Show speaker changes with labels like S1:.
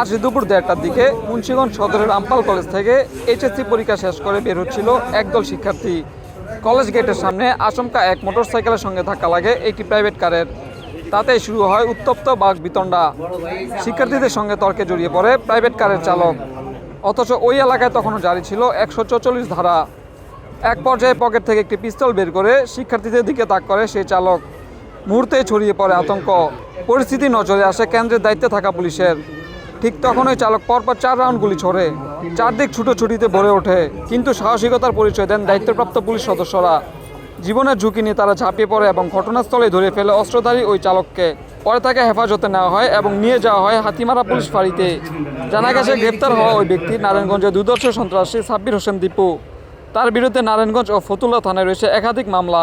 S1: আজ দুপুর দেড়টার দিকে মুন্সীগঞ্জ সদরের আমপাল কলেজ থেকে এইচএসসি পরীক্ষা শেষ করে বের হচ্ছিল একদল শিক্ষার্থী। কলেজ গেটের সামনে আচমকা এক মোটরসাইকেলের সঙ্গে ধাক্কা লাগে একটি প্রাইভেট কারের। তাতে শুরু হয় উত্তপ্ত বাঘ বিতণ্ডা। শিক্ষার্থীদের সঙ্গে তর্কে জড়িয়ে পড়ে প্রাইভেট কারের চালক। অথচ ওই এলাকায় তখনও জারি ছিল একশো চৌচল্লিশ ধারা। এক পর্যায়ে পকেট থেকে একটি পিস্তল বের করে শিক্ষার্থীদের দিকে তাক করে সেই চালক। মুহূর্তেই ছড়িয়ে পড়ে আতঙ্ক। পরিস্থিতি নজরে আসে, কেন্দ্রের দায়িত্বে থাকা পুলিশের। ঠিক তখনই চালক পরপর চার রাউন্ড গুলি ছড়ে, চারদিক ছুটোছুটিতে ভরে ওঠে, কিন্তু সাহসিকতার পরিচয় দেন দায়িত্বপ্রাপ্ত পুলিশ সদস্যরা। জীবনের ঝুঁকি নিয়ে তারা ঝাঁপিয়ে পড়ে এবং ঘটনাস্থলে ধরে ফেলে অস্ত্রধারী ওই চালককে। পরে তাকে হেফাজতে নেওয়া হয় এবং নিয়ে যাওয়া হয় হাতিমারা পুলিশ ফাঁড়িতে। জানা গেছে, গ্রেপ্তার হওয়া ওই ব্যক্তি নারায়ণগঞ্জের দুদর্শ সন্ত্রাসী সাব্বির হোসেন দীপু। তার বিরুদ্ধে নারায়ণগঞ্জ ও ফতুল্লা থানায় রয়েছে একাধিক মামলা।